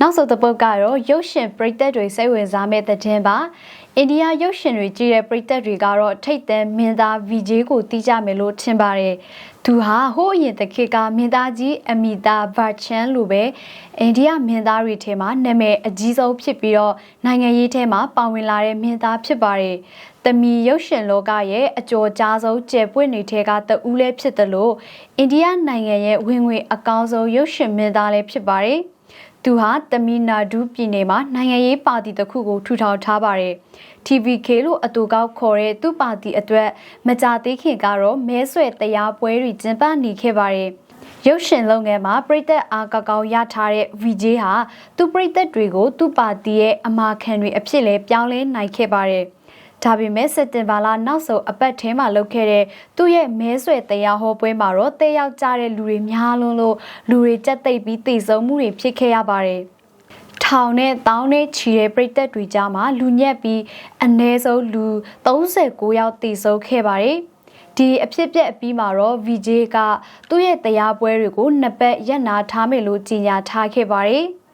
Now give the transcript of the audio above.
နောက်ဆုံးတစ်ပုတ်ကတော့ရုပ်ရှင်ပရိသတ်တွေစိတ်ဝင်စားမဲ့တဲ့တင်ပါအိန္ဒိယရုပ်ရှင်တွေကြည့်တဲ့ပရိသတ်တွေကတော့ထိတ်သန်မင်းသား VJ ကိုတီးကြမယ်လို့ထင်ပါတယ်သူဟာဟိုးအရင်တစ်ခေတ်ကမင်းသားကြီးအမီတာဗာချန်လိုပဲအိန္ဒိယမင်းသားတွေထဲမှာနာမည်အကြီးဆုံးဖြစ်ပြီးတော့နိုင်ငံရေးထဲမှာပါဝင်လာတဲ့မင်းသားဖြစ်ပါတယ်တမီရုပ်ရှင်လောကရဲ့အကျော်ကြားဆုံးကျယ်ပွင့်တွေထဲကတဦးလည်းဖြစ်တယ်လို့အိန္ဒိယနိုင်ငံရဲ့ဝင်ငွေအကောင်းဆုံးရုပ်ရှင်မင်းသားလည်းဖြစ်ပါတယ်။ သူဟာတမီနာဒူးပြည်နယ်မှာနိုင်ငံရေးပါတီတစ်ခုကိုထူထောင်ထားပါတယ်။ TVK လို့အတူကောက်ခေါ်တဲ့သူ့ပါတီအတွက်မကြသေးခင်ကတော့မဲဆွယ်တရားပွဲတွေကျင်းပနေခဲ့ပါတယ်။ရုပ်ရှင်လုပ်ငန်းမှာပြည်သက်အားကောက်ကောက်ရထားတဲ့ VJ ဟာသူ့ပြည်သက်တွေကိုသူ့ပါတီရဲ့အမာခံတွေအဖြစ်လဲပြောင်းလဲနိုင်ခဲ့ပါတယ်။ ဒါပေမဲ့စက်တင်ဘာလနောက်ဆုံးအပတ်ထဲမှာလုပ်ခဲ့တဲ့သူ့ရဲ့မဲဆွယ်တရားဟောပွဲမှာတော့တဲရောက်ကြတဲ့လူတွေများလွန်းလို့လူတွေကြက်သိပ်ပြီးတည်ဆုံမှုတွေဖြစ်ခဲ့ရပါတယ်။ထောင်နဲ့တောင်းနဲ့ချီတဲ့ပြည်သက်တွေကြားမှာလူညက်ပြီးအ ਨੇ ဆုံးလူ39ယောက်တည်ဆုံခဲ့ပါတယ်။ဒီအဖြစ်ပြက်အပြီးမှာတော့ VJ ကသူ့ရဲ့တရားပွဲတွေကိုနှစ်ပတ်ရက်နာထားမယ်လို့ကြေညာထားခဲ့ပါတယ်။